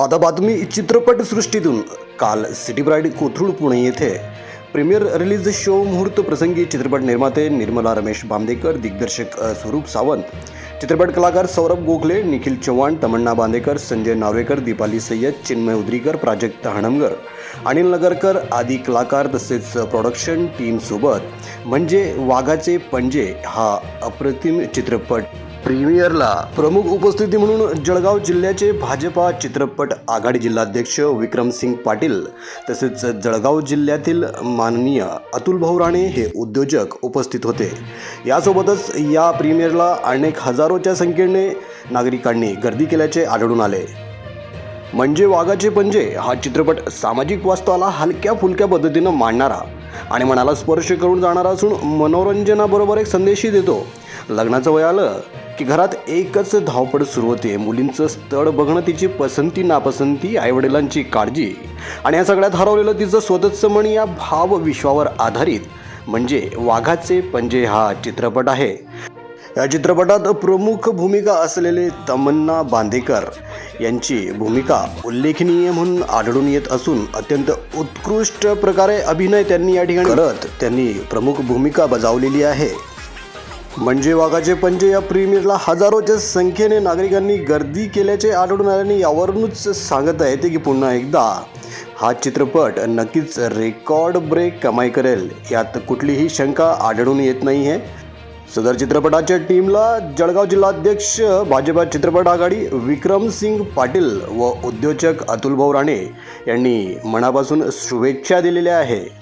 आता बातमी चित्रपटसृष्टीतून काल सिटी ब्राईड कोथरूड पुणे येथे। प्रीमियर रिलीज शो मुहूर्त प्रसंगी चित्रपट निर्माते निर्मला रमेश बांदेकर दिग्दर्शक स्वरूप सावंत। चित्रपट कलाकार सौरभ गोखले निखिल चव्हाण तमन्ना बांदेकर संजय नार्वेकर दीपाली सय्यद चिन्मय उद्रीकर प्राजक्त हणमगर अनिल नगरकर आदी कलाकार तसेच प्रोडक्शन टीमसोबत म्हणजे वाघाचे पंजे हा अप्रतिम चित्रपट प्रीमियरला प्रमुख उपस्थिती म्हणून जळगाव जिल्ह्याचे भाजपा चित्रपट आघाडी जिल्हाध्यक्ष विक्रमसिंग पाटील तसेच जळगाव जिल्ह्यातील माननीय अतुल भाऊ राणे हे उद्योजक उपस्थित होते. यासोबतच या प्रीमियरला अनेक हजारोच्या संख्येने नागरिकांनी गर्दी केल्याचे आढळून आले. म्हणजे वाघाचे पंजे हा चित्रपट सामाजिक वास्तवाला हलक्या फुलक्या पद्धतीनं मांडणारा आणि मनाला स्पर्श करून जाणारा असून मनोरंजनाबरोबर एक संदेशही देतो. लग्नाचं वय आलं की घरात एकच धावपळ सुरू होते. मुलींचं स्थळ बघणं तिची पसंती नापसंती आईवडिलांची काळजी आणि या सगळ्यात हरवलेलं तिचं स्वतःचं मन या भावविश्वावर आधारित. म्हणजे वाघाचे पंजे हा चित्रपट आहे. या चित्रपटात प्रमुख भूमिका असलेले तमन्ना बांदेकर यांची भूमिका उल्लेखनीय म्हणून आढळून येत असून अत्यंत उत्कृष्ट प्रकारे अभिनय त्यांनी या ठिकाणी करत त्यांनी प्रमुख भूमिका बजावलेली आहे. म्हणजे वाघाचे पंजे या प्रीमियरला हजारोच्या संख्येने नागरिकांनी गर्दी केल्याचे आढळून आल्याने यावरूनच सांगत येते की पुन्हा एकदा हा चित्रपट नक्कीच रेकॉर्ड ब्रेक कमाई करेल. यात कुठलीही शंका आढळून येत नाही आहे सदर चित्रपटाच्या टीमला जळगाव जिल्हाध्यक्ष भाजपा चित्रपट आघाडी विक्रमसिंग पाटील व उद्योजक अतुलभाऊ राणे यांनी मनापासून शुभेच्छा दिलेल्या आहे